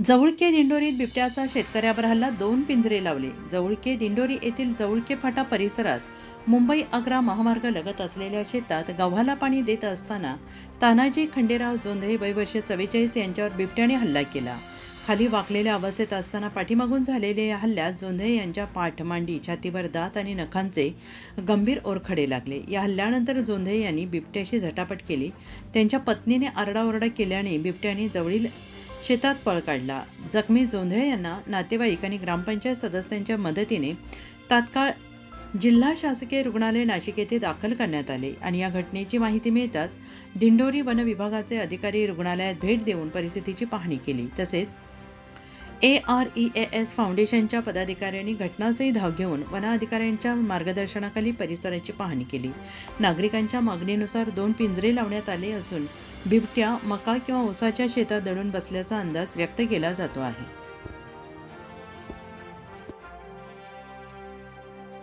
जवळके दिंडोरीत बिबट्याचा शेतकऱ्यावर हल्ला दोन पिंजरे लावले. जवळके दिंडोरी येथील जवळके फाटा परिसरात मुंबई आग्रा महामार्ग लगत असलेल्या शेतात गव्हाला पाणी देत असताना तानाजी खंडेराव जोंधळे वयवर्ष चव्वेचाळीस यांच्यावर बिबट्याने हल्ला केला. खाली वाकलेल्या अवस्थेत असताना पाठीमागून झालेल्या या हल्ल्यात जोंधळे यांच्या पाठ मांडी छातीवर दात आणि नखांचे गंभीर ओरखडे लागले. या हल्ल्यानंतर जोंधळे यांनी बिबट्याशी झटापट केली. त्यांच्या पत्नीने आरडाओरडा केल्याने बिबट्याने जवळील शेतात पळ काढला. जखमी जोंधळे यांना नातेवाईक आणि ग्रामपंचायत सदस्यांच्या मदतीने तात्काळ जिल्हा शासकीय रुग्णालय नाशिक येथे दाखल करण्यात आले आणि या घटनेची माहिती मिळताच दिंडोरी वन विभागाचे अधिकारी रुग्णालयात भेट देऊन परिस्थितीची पाहणी केली. तसेच A R E A S फाउंडेशनच्या पदाधिकाऱ्यांनी घटनास्थळी धाव घेऊन वनाधिकाऱ्यांच्या मार्गदर्शनाखाली परिसराची पाहणी केली. नागरिकांच्या मागणीनुसार दोन पिंजरे लावण्यात आले असून बिबट्या मका किंवा ऊसाच्या शेतात दडून बसल्याचा अंदाज व्यक्त केला जातो आहे.